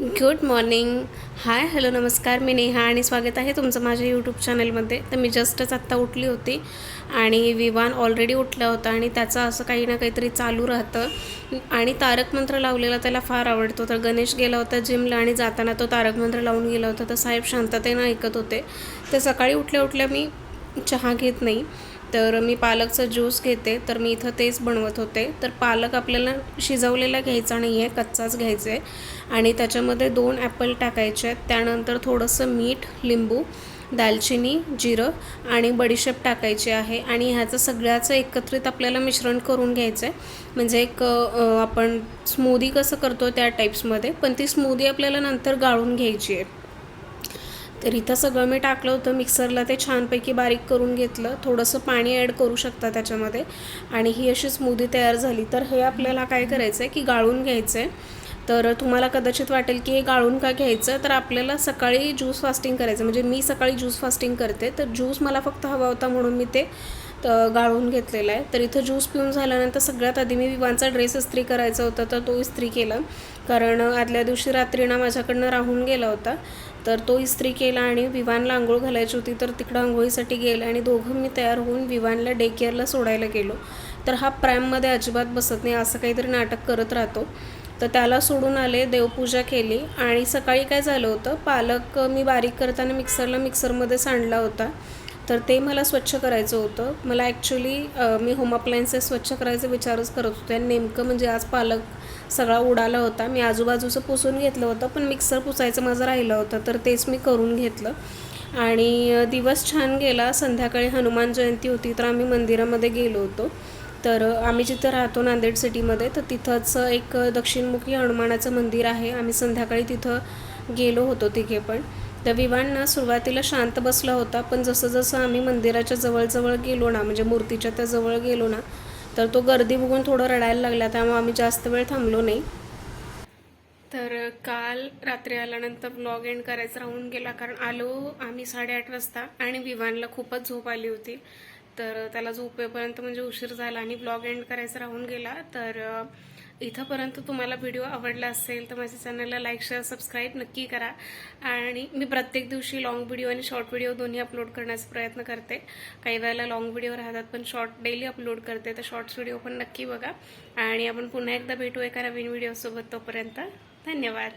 Good morning hi hello नमस्कार. मी नेहा आणि स्वागत आहे तुमचं माझ्या यूट्यूब चॅनलमध्ये तर मी जस्टच आत्ता उठली होती आणि विवान ऑलरेडी उठला होता आणि त्याचं असं काही ना काहीतरी चालू राहतं. आणि तारक मंत्र लावलेला त्याला फार आवडतो. तर गणेश गेला होता जिमला आणि जाताना तो तारक मंत्र लावून गेला होता. तर साहेब शांततेनं ऐकत होते. तर सकाळी उठल्या उठल्या मी चहा घेत नाही. तर मी पालकचा ज्यूस घेते तर मी इथं तेच बनवत होते. तर पालक आपल्याला शिजवलेला घ्यायचा नाही आहे कच्चाच घ्यायचा. आहे आणि त्याच्यामध्ये दोन ॲपल टाकायचे. आहेत त्यानंतर थोडंसं मीठ लिंबू दालचिनी जिरं आणि बडीशेप टाकायची आहे. आणि ह्याचं सगळ्याचं एकत्रित आपल्याला मिश्रण करून घ्यायचं आहे म्हणजे एक आपण स्मूदी कसं करतो त्या टाईप्समध्ये पण ती स्मूदी आपल्याला नंतर गाळून घ्यायची आहे तर इथं सगळं मी टाकलं होतं. मिक्सरला ते छानपैकी बारीक करून घेतलं. थोडंसं पाणी ॲड करू शकता त्याच्यामध्ये. आणि ही अशी स्मूदी तयार झाली. तर हे आपल्याला काय करायचं आहे की गाळून घ्यायचं आहे तर तुम्हाला कदाचित वाटेल की हे गाळून का घ्यायचं? तर आपल्याला सकाळी ज्यूस फास्टिंग करायचं म्हणजे मी सकाळी ज्यूस फास्टिंग करते. तर ज्यूस मला फक्त हवा होता म्हणून मी ते गाळून घेतलेला आहे. तर इथं ज्यूस पिऊन झाल्यानंतर सगळ्यात आधी मी विवांचा ड्रेस इस्त्री करायचा होता. तर तो इस्त्री केला. कारण आदल्या दिवशी रात्री ना माझ्याकडनं राहून गेला होता. तर तो इस्त्री केला आणि विवानला आंघोळ घालायची होती तर तिकडं आंघोळीसाठी गेलं आणि दोघं मी तयार होऊन विवानला डे केअरला सोडायला गेलो. तर हा प्रॅममध्ये अजिबात बसत नाही असं काहीतरी नाटक करत राहतो. तर त्याला सोडून आले देवपूजा केली आणि सकाळी काय झालं होतं पालक मी बारीक करताना मिक्सरला मिक्सरमध्ये सांडला होता. तर ते मला स्वच्छ करायचं होतं. मला ॲक्च्युली मी होम अप्लायन्सेस स्वच्छ करायचा विचारच करत होते. आणि नेमकं म्हणजे आज पालक सगळा उडाला होता. मी आजूबाजूचं पुसून घेतलं होतं पण मिक्सर पुसायचं माझं राहिलं होतं तर तेच मी करून घेतलं. आणि दिवस छान गेला. संध्याकाळी हनुमान जयंती होती तर आम्ही मंदिरामध्ये गेलो होतो. तर आम्ही जिथं राहतो नांदेड सिटीमध्ये तर तिथंच एक दक्षिणमुखी हनुमानाचं मंदिर आहे. आम्ही संध्याकाळी तिथं गेलो होतो तिघे पण. तर विवान ना सुरुवातीला शांत बसला होता पण जसं जसं आम्ही मंदिराच्या जवळजवळ गेलो ना म्हणजे मूर्तीच्या त्या जवळ गेलो ना तर तो गर्दी बघून थोडं रडायला लागला त्यामुळे आम्ही जास्त वेळ थांबलो नाही. तर काल रात्री आल्यानंतर ब्लॉग एंड करायचं राहून गेला कारण आलो आम्ही साडेआठ वाजता आणि विवानला खूपच झोप आली होती. तर त्याला झोपेपर्यंत म्हणजे उशीर झाला आणि ब्लॉग एंड करायचा राहून गेला तर इथंपर्यंत तुम्हाला व्हिडिओ आवडला असेल तर माझ्या चॅनलला लाईक शेअर सबस्क्राईब नक्की करा. आणि मी प्रत्येक दिवशी लाँग व्हिडिओ आणि शॉर्ट व्हिडिओ दोन्ही अपलोड करण्याचा प्रयत्न करते. काही वेळेला लाँग व्हिडिओ राहतात पण शॉर्ट डेली अपलोड करते. तर शॉर्ट्स व्हिडिओ पण नक्की बघा. आणि आपण पुन्हा एकदा भेटू एका नवीन व्हिडिओसोबत तोपर्यंत धन्यवाद.